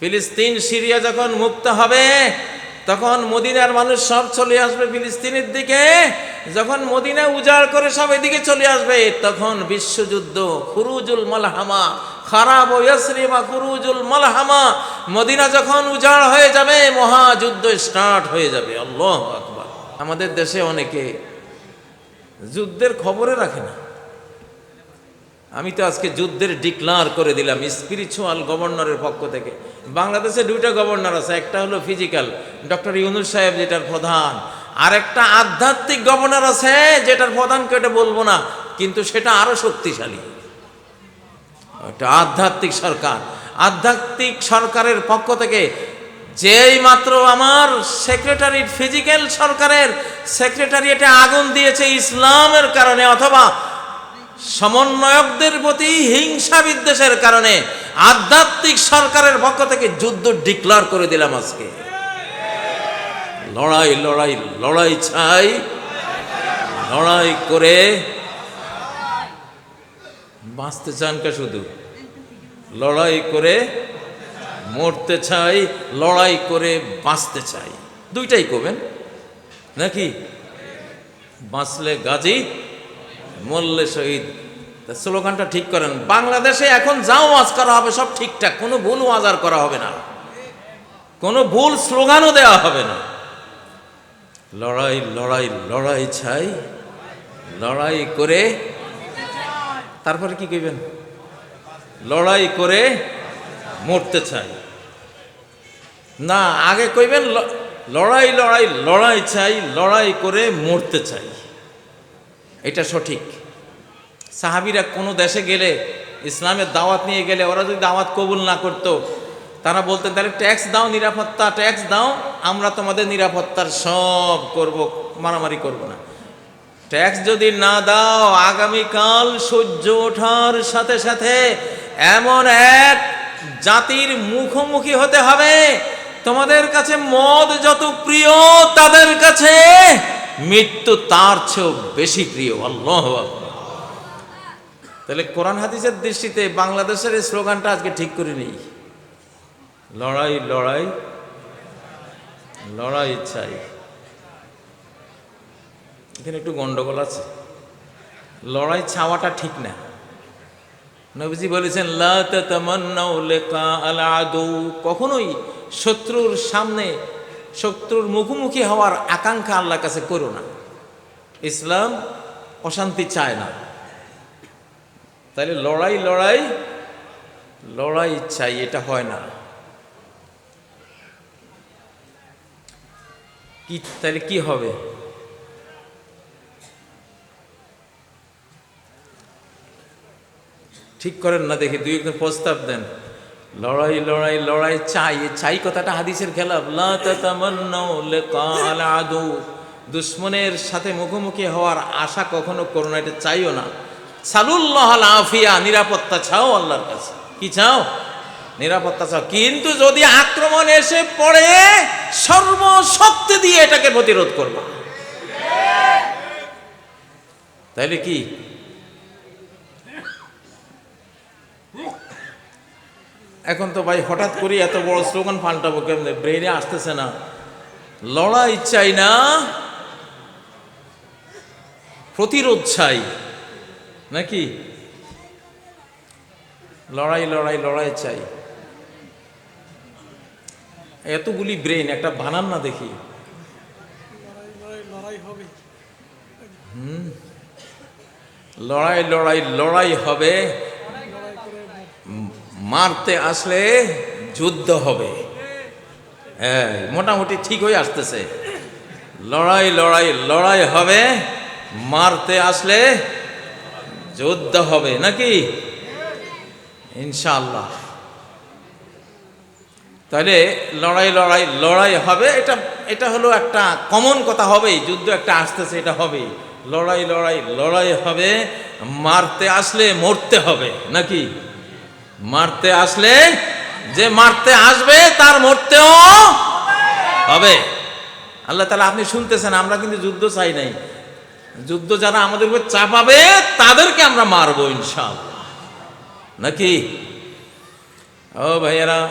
ফিলিস্তিন, সিরিয়া যখন মুক্ত হবে, তখন মদিনার মানুষ সব চলে আসবে ফিলিস্তিনের দিকে। যখন মদিনা উজাড় করে সব এদিকে চলে আসবে, তখন বিশ্বযুদ্ধ, খুরুজুল মালহামা খারাপ ইয়াসরিমা, খুরুজুল মালহামা, মদিনা যখন উজাড় হয়ে যাবে, মহাযুদ্ধ স্টার্ট হয়ে যাবে। আল্লাহ আকবার। আমাদের দেশে অনেকে যুদ্ধের খবরে রাখে না। আমি তো আজকে যুদ্ধের ডিক্লার করে দিলাম স্পিরিচুয়াল গভর্নরের পক্ষ থেকে। বাংলাদেশে দুইটা গভর্নর আছে, একটা হলো ফিজিক্যাল ডক্টর ইউনুস সাহেব যেটার প্রধান। আর একটা আধ্যাত্মিক গভর্নর আছে, যেটার প্রধান কেটে বলব না, কিন্তু সেটা আরও শক্তিশালী। একটা আধ্যাত্মিক সরকার। আধ্যাত্মিক সরকারের পক্ষ থেকে যেই মাত্র আমার সেক্রেটারি ফিজিক্যাল সরকারের সেক্রেটারিয়েটে আগুন দিয়েছে ইসলামের কারণে, অথবা সমন্বয়কদের প্রতি হিংসা বিদ্বেষের কারণে আধ্যাত্মিক সরকারের পক্ষ থেকে যুদ্ধ ডিক্লার করে দিলাম আজকে। লড়াই লড়াই লড়াই চাই। লড়াই করে বাঁচতে চান কে শুধু? লড়াই করে মরতে চাই, লড়াই করে বাঁচতে চাই। দুইটাই করবেন? নাকি? বাঁচলে গাজী মরলে শহীদ। স্লোগানটা ঠিক করেন, বাংলাদেশে এখন যা ওয়াজ করা হবে সব ঠিকঠাক, কোনো ভুল ওয়াজ আর করা হবে না। কোনো ভুল স্লোগানও দেওয়া হবে না। লড়াই লড়াই লড়াই চাই, লড়াই করে, তারপরে কি কইবেন? লড়াই করে মরতে চাই। না, আগে কইবেন লড়াই লড়াই লড়াই চাই, লড়াই করে মরতে চাই। এটা সঠিক। সাহাবিরা কোনো দেশে গেলে, ইসলামের দাওয়াত নিয়ে গেলে, ওরা যদি দাওয়াত কবুল না করতো, তারা বলতেন, তাহলে ট্যাক্স দাও নিরাপত্তা ট্যাক্স দাও, আমরা তোমাদের নিরাপত্তার সব করব, মারামারি করব না। ট্যাক্স যদি না দাও, আগামীকাল সূর্য ওঠার সাথে সাথে এমন এক জাতির মুখোমুখি হতে হবে, তোমাদের কাছে মদ যত প্রিয়, তাদের কাছে মৃত্যু তার চেয়েও বেশি প্রিয়, আল্লাহ। তাহলে কোরআন হাদিসের দৃষ্টিতে বাংলাদেশের এই স্লোগানটা আজকে ঠিক করে নেই। লড়াই লড়াই লড়াই চাই। এখানে একটু গন্ডগোল আছে। লড়াই ছাওয়াটা ঠিক না। নবীজি বলেছেন কখনোই শত্রুর সামনে শত্রুর মুখোমুখি হওয়ার আকাঙ্ক্ষা আল্লাহর কাছে করো না। ইসলাম অশান্তি চায় না। তাহলে লড়াই লড়াই লড়াই চাই, এটা হয় না। কি তাহলে কি হবে? ঠিক করেন না দেখি, দুই একজন প্রস্তাব দেন। লড়াই লড়াই লড়াই, চাই চাই কথাটা হাদিসের খেলাফ। সাথে মুখোমুখি হওয়ার আশা কখনো করো না, এটা চাইও না। সালুল্লাহ আফিয়া, নিরাপত্তা চাও আল্লাহর কাছে। কি চাও? নিরাপত্তা চাও। কিন্তু যদি আক্রমণ এসে পড়ে, সর্বশক্তি দিয়ে এটাকে প্রতিরোধ করবা। তাইলে কি? এখন তো ভাই হঠাৎ করে এত বড় স্লোগান পাল্টাবো কেমনে? ব্রেনে আসতেছে না। লড়াই চাই না, প্রতিরোধ চাই। নাকি? লড়াই লড়াই লড়াই চাই। এতগুলি ব্রেন একটা বানান না দেখি। হুম। লড়াই লড়াই লড়াই হবে। মারতে আসলে যুদ্ধ হবে। হ্যাঁ মোটামুটি ঠিক হয়ে আসতেছে। লড়াই লড়াই লড়াই হবে, মারতে আসলে যুদ্ধ হবে, নাকি? ইনশাল্লাহ তাহলে লড়াই লড়াই লড়াই হবে, এটা এটা হলো একটা কমন কথা হবেই, যুদ্ধ একটা আসতেছে, এটা হবেই। লড়াই লড়াই লড়াই হবে, মারতে আসলে মরতে হবে, নাকি? মারতে আসলে, যে মারতে আসবে তার মরতেও হবে। আল্লাহ তালা আপনি শুনতেছেন, আমরা কিন্তু যুদ্ধ চাই নাই। যুদ্ধ যারা আমাদের উপর চাপাবে, তাদেরকে আমরা মারবো ইনশাআল্লাহ। নাকি? ও ভাইয়েরা,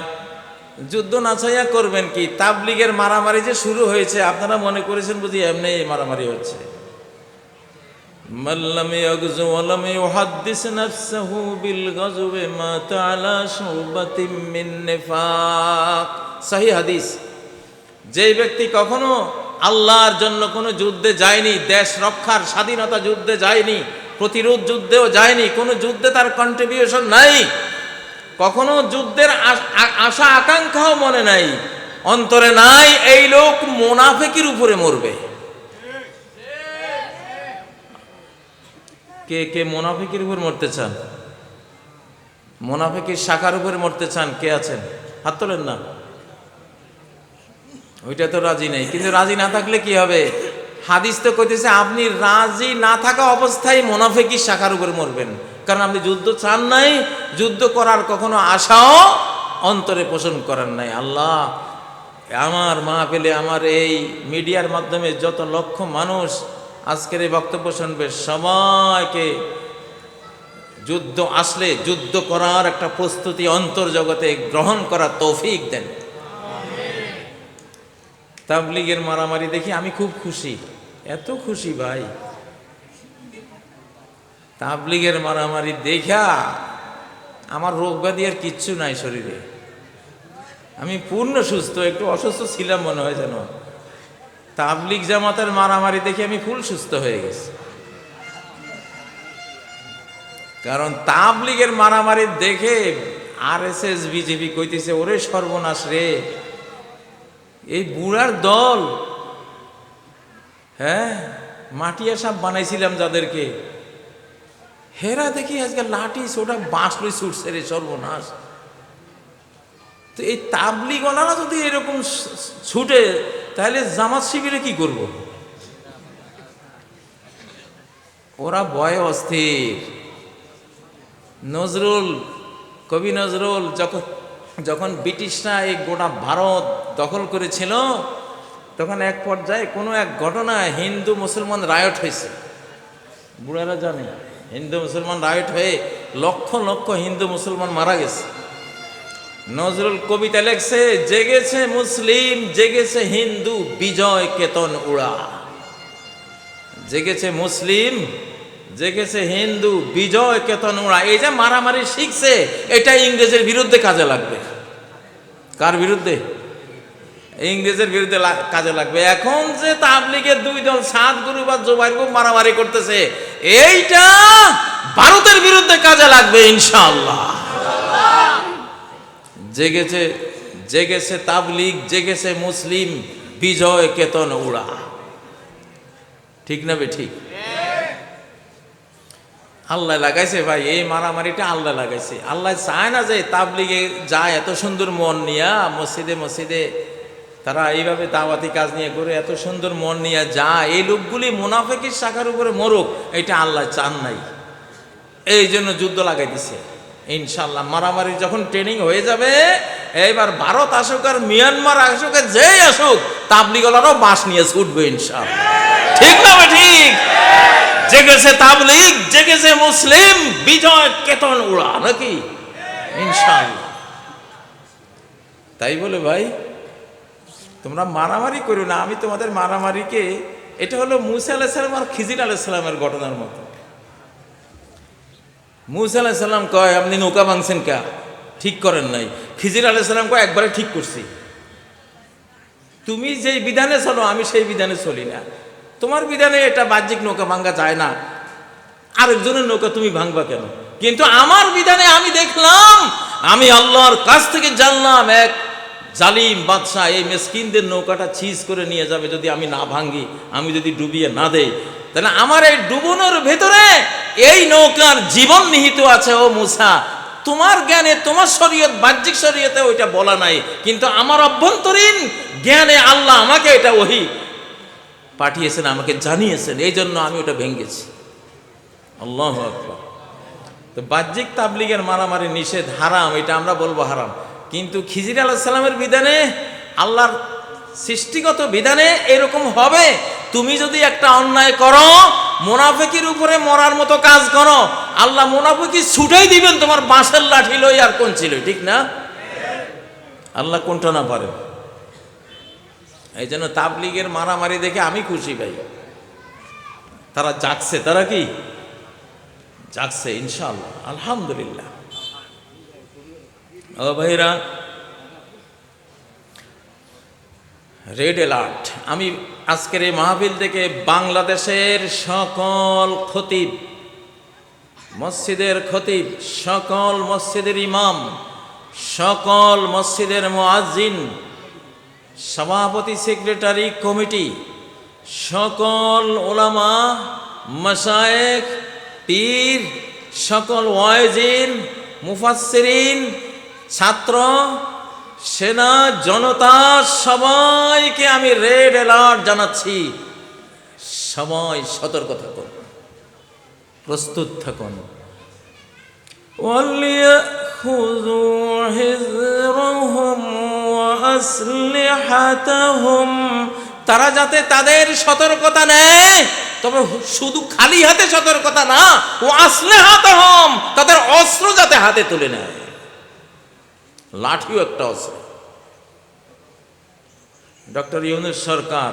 যুদ্ধ নাচাইয়া করবেন কি? তাবলিগের মারামারি যে শুরু হয়েছে, আপনারা মনে করেছেন বুঝি এমনি মারামারি হচ্ছে। ইয়াগজু ওয়ালাম ইউহাদ্দিস নাফসাহু বিল গাজওয়ে মাতা আলা শুবাতিম মিন নিফাক। সহিহ হাদিস। যেই ব্যক্তি কখনো আল্লাহর জন্য কোনো যুদ্ধে যায়নি, দেশ রক্ষার স্বাধীনতা যুদ্ধে যায়নি, প্রতিরোধ যুদ্ধেও যায়নি, কোনো যুদ্ধে তার কন্ট্রিবিউশন নাই, কখনো যুদ্ধের আশা আকাঙ্ক্ষাও মনে নাই, অন্তরে নাই, এই লোক মোনাফেকির উপরে মরবে। কে কে মোনাফেকির উপর মরতে চান? মোনাফেকির শাখার উপরে মরতে চান, কে আছেন? হাত তোলেন না। ওইটা তো রাজি নেই, কিন্তু রাজি না থাকলে কি হবে? হাদিস তো কইতেছে, আপনি রাজি না থাকা অবস্থায় মোনাফেকির শাখার উপরে মরবেন। কারণ আপনি যুদ্ধ চান নাই, যুদ্ধ করার কখনো আশাও অন্তরে পোষণ করেন নাই। আল্লাহ, আমার মা পেলে আমার এই মিডিয়ার মাধ্যমে যত লক্ষ মানুষ আজকের এই বক্তব্য শুনবে। সবাইকে যুদ্ধ আসলে, যুদ্ধ করার একটা প্রস্তুতি অন্তর্জগতে গ্রহণ করার তৌফিক দেন। তাবলিগের মারামারি দেখি আমি খুব খুশি। এত খুশি ভাই। তাবলিগের মারামারি দেখা আমার রোগ ব্যাধি আর কিচ্ছু নাই শরীরে। আমি পূর্ণ সুস্থ, একটু অসুস্থ ছিলাম মনে হয় যেন। তাবলিগ জামাতের মারামারি দেখে আমি ফুল সুস্থ হয়ে গেছি। কারণ তাবলিগের মারামারি দেখে আর এস এস বিজেপি কইতেছে, ওরে সর্বনাশ রে, এই বুড়ার দল। হ্যাঁ মাটিয়া সাপ বানাইছিলাম যাদেরকে। হেরা দেখি আজকে লাঠি সোটা বাঁশ লই ছুটছে রে সর্বনাশ। তো এই তাবলিগ ওনারা যদি এরকম ছুটে, তাহলে জামাত শিবিরে কি করব? ওরা ভয়ে অস্থির। নজরুল, কবি নজরুল যখন যখন ব্রিটিশরা এই গোটা ভারত দখল করেছিল, তখন এক পর্যায়ে কোনো এক ঘটনায় হিন্দু মুসলমান রায়ট হয়েছে। বুড়ারা জানে, হিন্দু মুসলমান রায়ট হয়ে লক্ষ লক্ষ হিন্দু মুসলমান মারা গেছে। নজরুল কবিতা লেখছে, জেগেছে মুসলিম, জেগেছে হিন্দু, বিজয় কেতন উড়া। জেগেছে মুসলিম, জেগেছে হিন্দু, বিজয় কেতন উড়া। এই যে মারামারি শিখছে, এটা ইংরেজের বিরুদ্ধে কাজে লাগবে। কার বিরুদ্ধে? ইংরেজের বিরুদ্ধে কাজে লাগবে। এখন যে তাবলিগের দুই দল সাত গুরু বা জোবাইর গুরু মারামারি করতেছে, এইটা ভারতের বিরুদ্ধে কাজে লাগবে ইনশাআল্লাহ। জেগেছে জেগেছে তাবলিগ, জেগেছে মুসলিম, বিজয় কেতন উড়া। ঠিক না বে ঠিক? আল্লাহ লাগাইছে ভাই, এই মারামারিটা আল্লাহ লাগাইছে। আল্লাহ চায় না যে তাবলিগে যায়, এত সুন্দর মন নিয়া মসজিদে মসজিদে তারা এইভাবে দাওয়াতি কাজ নিয়ে করে এত সুন্দর মন নিয়ে যায়। এই লোকগুলি মুনাফেকের শাখার উপরে মরুক, এটা আল্লাহ চান নাই। এই জন্য যুদ্ধ লাগাই দিছে। ইনশাল্লাহ মারামারি যখন ট্রেনিং হয়ে যাবে, এইবার ভারত আসুক আর মিয়ানমার আসুক যেই আসুক, তাবলিগলারও বাঁশ নিয়ে ছুটবে ইনশাল্লাহ ঠিক না ঠিক? জেগেছে তাবলিগ, জেগেছে মুসলিম, বিজয় কেতন উড়া, নাকি? ইনশাল্লাহ তাই বলে ভাই, তোমরা মারামারি করো না, আমি তোমাদের মারামারিকে, এটা হলো মুসা আলাহিসাল্লাম আর খিজির আলাহিসাল্লামের ঘটনার মতো। মুসা আলাহিসাল্লাম কয়, আপনি নৌকা ভাঙছেন কে? ঠিক করেন নাই। খিজির আলাহিসাল্লাম কয়, একবারে ঠিক করছি। তুমি যেই বিধানে চলো, আমি সেই বিধানে চলি না। তোমার বিধানে এটা বাহ্যিক নৌকা ভাঙ্গা যায় না। আরেকজনের নৌকা তুমি ভাঙবা কেন? কিন্তু আমার বিধানে আমি দেখলাম, আমি আল্লাহর কাছ থেকে জানলাম এক জালিম বাদশাহ, এই মেসকিনদের নৌকাটা চিজ করে নিয়ে যাবে যদি আমি না ভাঙ্গি, আমি যদি ডুবিয়ে না দেই। তাহলে আমার এই ডুবনোর ভেতরে এই নৌকার জীবন নিহিত আছে, ও মুসা। তোমার জ্ঞানে, তোমার শরীয়ত, বাহ্যিক শরীয়তে ওইটা বলা নাই, কিন্তু আমার অভ্যন্তরীণ জ্ঞানে আল্লাহ আমাকে এটা ওহি পাঠিয়েছেন, আমাকে জানিয়েছেন এই জন্য আমি ওটা ভেঙেছি আল্লাহ তো বাহ্যিক তাবলিগের মারামারি নিষেধ হারাম, এটা আমরা বলব হারাম। কিন্তু খিজির আলাহ সাল্লামের বিধানে, আল্লাহর সৃষ্টিগত বিধানে এরকম হবে। তুমি যদি একটা অন্যায় করো, মোনাফেকির উপরে মরার মতো কাজ করো, আল্লাহ মোনাফেকি ছুটেই দিবেন তোমার বাঁশের লাঠি লই আর কোন ছিল, ঠিক না? আল্লাহ কোনটা না পারে? এই জন্য তাবলিগের মারামারি দেখে আমি খুশি ভাই। তারা জাগছে, তারা কি? জাগছে ইনশাল্লাহ আলহামদুলিল্লাহ। ও ভাইরা রেড অ্যালার্ট। আমি আজকের এই মাহফিল থেকে বাংলাদেশের সকল খতিব, মসজিদের খতিব, সকল মসজিদের ইমাম, সকল মসজিদের মোয়াজ্জিন, সভাপতি সেক্রেটারি কমিটি, সকল ওলামা মাসায়েক পীর, সকল ওয়াইজিন মুফাসসিরিন ছাত্র সেনা জনতা সবাইকে আমি রেড অ্যালার্ট জানাচ্ছি সবাই সতর্ক থাকুন প্রস্তুত থাকুন وليأخذوا حذرهم وأسلحتهم তারা যাতে তাদের সতর্কতা নেয় তবে শুধু খালি হাতে সতর্কতা না ও আসলে হাতে হম তাদের অস্ত্র যাতে হাতে তুলে নেয় লাঠিও একটা অস্ত্র ডক্টর ইউনুস সরকার,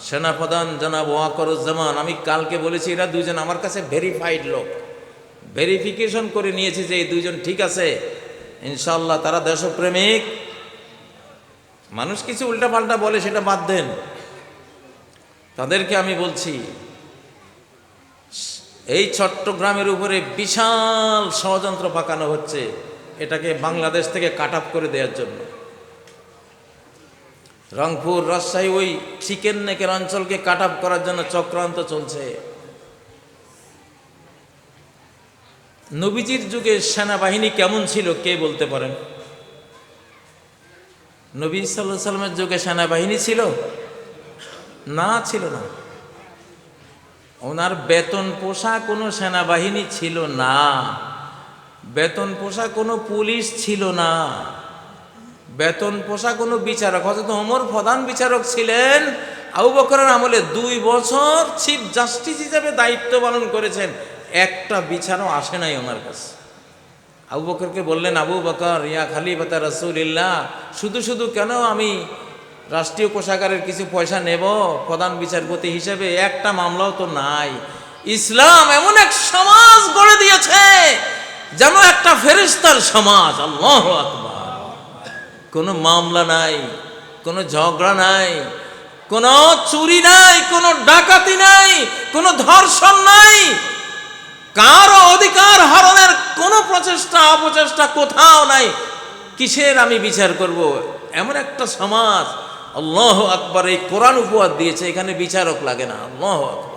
সেনাপ্রধান জনাব ওয়াকরুজ্জামান, আমি কালকে বলেছি, এরা দুজন আমার কাছে ভেরিফাইড লোক। ভেরিফিকেশন করে নিয়েছি যে এই দুইজন ঠিক আছে। ইনশাল্লাহ তারা দেশপ্রেমিক। মানুষ কিছু উল্টাপাল্টা বলে সেটা বাদ দেন। তাদেরকে আমি বলছি, এই চট্টগ্রামের উপরে বিশাল ষড়যন্ত্র পাকানো হচ্ছে। এটাকে বাংলাদেশ থেকে কাট আপ করে দেওয়ার জন্য। রংপুর, রাজশাহী ওই চিকেন নেকের অঞ্চলকে কাট আপ করার জন্য চক্রান্ত চলছে। নবীজির যুগে সেনাবাহিনী কেমন ছিল, কে বলতে পারেন? নবী সাল্লাহ সাল্লামের যুগে সেনাবাহিনী ছিল? না ছিল না। ওনার বেতন পোষা কোনো সেনাবাহিনী ছিল না। বেতন পোষা কোনো পুলিশ ছিল না। বেতন পোষা কোনো বিচারক। হয়তো ওমর প্রধান বিচারক ছিলেন। আবু বকরের আমলে দুই বছর চিফ জাস্টিস হিসেবে দায়িত্ব পালন করেছেন। একটা বিচারও আসে নাই ওনার কাছে। আবু বকরকে বললেন, আবু বকর, ইয়া খালিফাতা রসুলিল্লাহ, শুধু শুধু কেন আমি রাষ্ট্রীয় কোষাগারের কিছু পয়সা নেব? প্রধান বিচারপতি হিসেবে একটা মামলাও তো নাই। ইসলাম এমন এক সমাজ গড়ে দিয়েছে যেন একটা ফেরিস্তার সমাজ, আল্লাহ আকবার। কোনো মামলা নাই, কোনো ঝগড়া নাই, কোনো চুরি নাই, কোনো ডাকাতি নাই, কোনো ধর্ষণ নাই। কারও অধিকার হরণের কোনো প্রচেষ্টা, অপচেষ্টা কোথাও নাই। কিসের আমি বিচার করব? এমন একটা সমাজ, আল্লাহ আকবর, এই কোরআন উপহার দিয়েছে, এখানে বিচারক লাগে না, আল্লাহ আকবর।